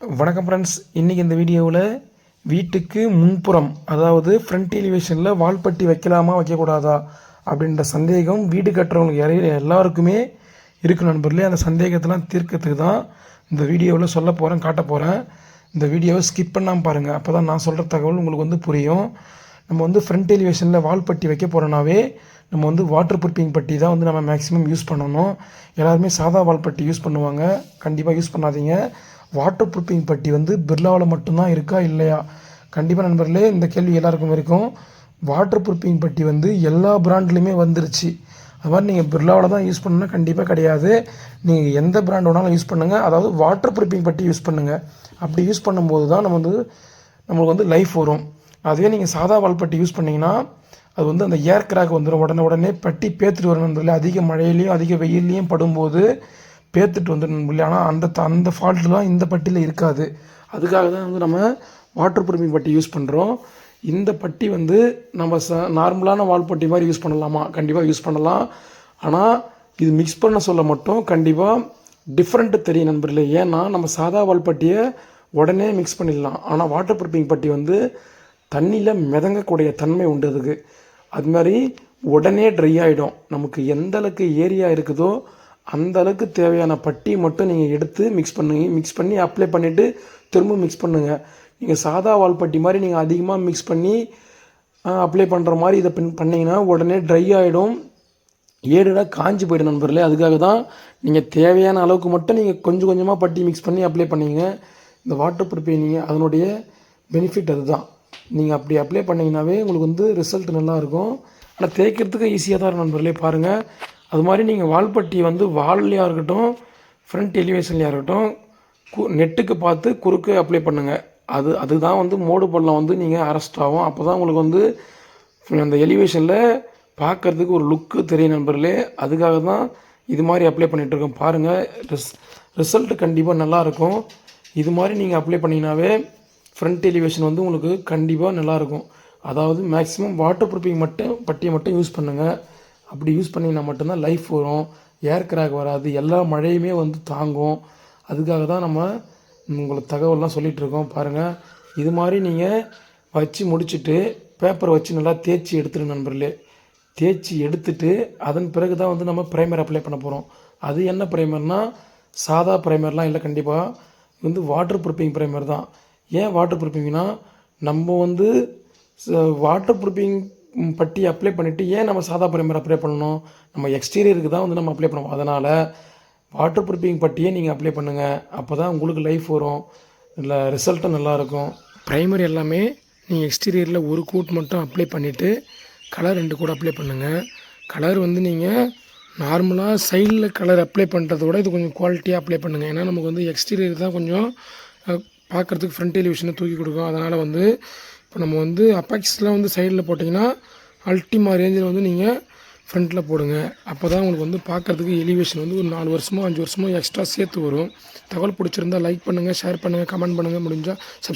வணக்கம் ஃப்ரெண்ட்ஸ் இன்றைக்கி இந்த வீடியோவில் வீட்டுக்கு முன்புறம் அதாவது ஃப்ரண்ட் எலிவேஷனில் வால்பட்டி வைக்கலாமா வைக்கக்கூடாதா அப்படின்ற சந்தேகம் வீடு கட்டுறவங்களுக்கு யாரையும் எல்லாருக்குமே இருக்கு நண்பர்களே. அந்த சந்தேகத்தெல்லாம் தீர்க்கறதுக்கு தான் இந்த வீடியோவில் சொல்ல போகிறேன் காட்ட போகிறேன் இந்த வீடியோவை ஸ்கிப் பண்ணாமல் பாருங்கள் அப்போ தான் நான் சொல்கிற தகவல் உங்களுக்கு வந்து புரியும். நம்ம வந்து ஃப்ரண்ட் எலிவேஷனில் வால்பட்டி வைக்க போகிறோன்னாவே நம்ம வந்து வாட்டர் ப்ரூப்பிங் பட்டி தான் வந்து நம்ம மேக்ஸிமம் யூஸ் பண்ணணும். எல்லாருமே சாதா வால்பட்டி யூஸ் பண்ணுவாங்க. கண்டிப்பாக யூஸ் பண்ணாதீங்க. வாட்டர் ப்ரூஃபிங் பட்டி வந்து பிர்லாவில் மட்டும்தான் இருக்கா இல்லையா? கண்டிப்பாக நண்பர்களே இந்த கேள்வி எல்லாருக்கும் இருக்கும். வாட்டர் ப்ரூஃபிங் பட்டி வந்து எல்லா பிராண்ட்லேயுமே வந்துருச்சு. அது மாதிரி நீங்கள் பிர்லாவில் தான் யூஸ் பண்ணணும்னா கண்டிப்பாக கிடையாது. நீங்கள் எந்த பிராண்ட் வேணாலும் யூஸ் பண்ணுங்கள் அதாவது வாட்டர் ப்ரூஃபிங் பட்டி யூஸ் பண்ணுங்கள் அப்படி யூஸ் பண்ணும்போது தான் நம்ம வந்து நம்மளுக்கு வந்து லைஃப் வரும். அதுவே நீங்கள் சாதா வால்பட்டி யூஸ் பண்ணிங்கன்னா அது வந்து அந்த ஏர் கிராக் வந்துடும் உடனே உடனே பட்டி பேத்துட்டு வரணும் அதிக மழையிலையும் அதிக வெயில்லையும் படும்போது பேத்துட்டு வந்துடணும் நண்பர்களே ஆனால் அந்த த- அந்த ஃபால்ட்லாம் இந்த பட்டியில் இருக்காது. அதுக்காக தான் வந்து நம்ம வாட்டர் ப்ரூஃபிங் பட்டி யூஸ் பண்ணுறோம் இந்த பட்டி வந்து நம்ம ச நார்மலான வால் பட்டி மாதிரி யூஸ் பண்ணலாமா? கண்டிப்பாக யூஸ் பண்ணலாம். ஆனால் இது மிக்ஸ் பண்ண சொல்ல மட்டும் கண்டிப்பாக டிஃப்ரெண்ட்டு தெரியும் நண்பர்களே. ஏன்னா நம்ம சாதா வால் பட்டியை உடனே மிக்ஸ் பண்ணிடலாம். ஆனால் வாட்டர் ப்ரூஃபிங் பட்டி வந்து தண்ணியில் மிதங்கக்கூடிய தன்மை உண்டு அதுக்கு. அது மாதிரி உடனே ட்ரை ஆகிடும் நமக்கு எந்த அளவுக்கு ஏரியா இருக்குதோ அந்த அளவுக்கு தேவையான பட்டி மட்டும் நீங்கள் எடுத்து மிக்ஸ் பண்ணுங்க மிக்ஸ் பண்ணி அப்ளை பண்ணிவிட்டு திரும்ப மிக்ஸ் பண்ணுங்கள் நீங்கள் சாதா வால் பட்டி மாதிரி நீங்கள் அதிகமாக மிக்ஸ் பண்ணி அப்ளை பண்ணுற மாதிரி இதை பின் பண்ணிங்கன்னா உடனே ட்ரை ஆகிடும் ஏடுடாக காஞ்சி போயிடும் நண்பர்களே. அதுக்காக தான் நீங்கள் தேவையான அளவுக்கு மட்டும் நீங்கள் கொஞ்சம் கொஞ்சமாக பட்டி மிக்ஸ் பண்ணி அப்ளை பண்ணிங்க. இந்த வாட்டர் ப்ரூஃப் நீங்கள் அதனுடைய பெனிஃபிட் அதுதான். நீங்கள் அப்படி அப்ளை பண்ணிங்கனாவே உங்களுக்கு வந்து ரிசல்ட் நல்லாயிருக்கும் ஆனால் தேய்க்கிறதுக்கு ஈஸியாக தான் இருக்கும் நண்பர்களே. பாருங்கள் அது மாதிரி நீங்கள் வால்பட்டி வந்து வால்லையாக இருக்கட்டும் ஃப்ரண்ட் எலிவேஷன்லையாக இருக்கட்டும் கு நெட்டுக்கு பார்த்து குறுக்கு அப்ளை பண்ணுங்கள் அது அதுதான் வந்து மோடு பள்ளம் வந்து நீங்கள் அரெஸ்ட் ஆகும். அப்போ தான் உங்களுக்கு வந்து அந்த எலிவேஷனில் பார்க்கறதுக்கு ஒரு லுக்கு தெரியும் நண்பர்களே. அதுக்காக தான் இது மாதிரி அப்ளை பண்ணிகிட்ருக்கோம் பாருங்கள் ரிஸ் ரிசல்ட் கண்டிப்பாக நல்லாயிருக்கும். இது மாதிரி நீங்கள் அப்ளை பண்ணிங்கனாவே ஃப்ரண்ட் எலிவேஷன் வந்து உங்களுக்கு கண்டிப்பாக நல்லாயிருக்கும். அதாவது மேக்ஸிமம் வாட்டர் ப்ரூஃபிங் மட்டும் பட்டியை மட்டும் யூஸ் பண்ணுங்கள் அப்படி யூஸ் பண்ணிங்கன்னா மட்டும்தான் லைஃப் வரும். ஏர் கிராக் வராது. எல்லா மழையுமே வந்து தாங்கும். அதுக்காக தான் நம்ம உங்களுக்கு தகவல்லாம் சொல்லிகிட்டு இருக்கோம். பாருங்கள் இது மாதிரி நீங்கள் வச்சு முடிச்சுட்டு பேப்பரை வச்சு நல்லா தேய்ச்சி எடுத்துருங்க நண்பர்களே. தேய்ச்சி எடுத்துட்டு அதன் பிறகு தான் வந்து நம்ம ப்ரைமர் அப்ளை பண்ண போகிறோம் அது என்ன ப்ரைமர்னால் சாதா ப்ரைமர்லாம் இல்லை கண்டிப்பாக வந்து வாட்டர் ப்ரூஃபிங் ப்ரைமர் தான். ஏன் வாட்டர் ப்ரூஃபிங்னா நம்ம வந்து வாட்டர் ப்ரூஃபிங் பட்டி அப்ளை பண்ணிவிட்டு ஏன் நம்ம சாதா ப்ரைமர் அப்ளை பண்ணணும்? நம்ம எக்ஸ்டீரியருக்கு தான் வந்து நம்ம அப்ளை பண்ணுவோம் அதனால் வாட்டர் ப்ரூஃபிங் பட்டியே நீங்கள் அப்ளை பண்ணுங்கள் அப்போ தான் உங்களுக்கு லைஃப் வரும். இல்லை ரிசல்ட்டும் நல்லாயிருக்கும். ப்ரைமர் எல்லாமே நீங்கள் எக்ஸ்டீரியரில் ஒரு கூட் மட்டும் அப்ளை பண்ணிவிட்டு கலர் ரெண்டு கூட அப்ளை பண்ணுங்கள் கலர் வந்து நீங்கள் நார்மலாக சைடில் கலர் அப்ளை பண்ணுறத விட இது கொஞ்சம் குவாலிட்டியாக அப்ளை பண்ணுங்கள் ஏன்னா நமக்கு வந்து எக்ஸ்டீரியர் தான் கொஞ்சம் பார்க்குறதுக்கு ஃப்ரண்ட் எலிவேஷனை தூக்கி கொடுக்கும். அதனால் வந்து இப்போ நம்ம வந்து அப்பாக்ஸ்லாம் வந்து சைடில் போட்டிங்கன்னா அல்டிமா ரேஞ்சில் வந்து நீங்கள் ஃப்ரண்ட்டில் போடுங்க. அப்போ தான் உங்களுக்கு வந்து பார்க்கறதுக்கு எலிவேஷன் வந்து ஒரு நாலு வருஷமோ அஞ்சு வருஷமோ எக்ஸ்ட்ரா சேர்த்து வரும். தகவல் பிடிச்சிருந்தா லைக் பண்ணுங்கள் ஷேர் பண்ணுங்கள் கமெண்ட் பண்ணுங்கள் முடிஞ்சால் சப்ஸ்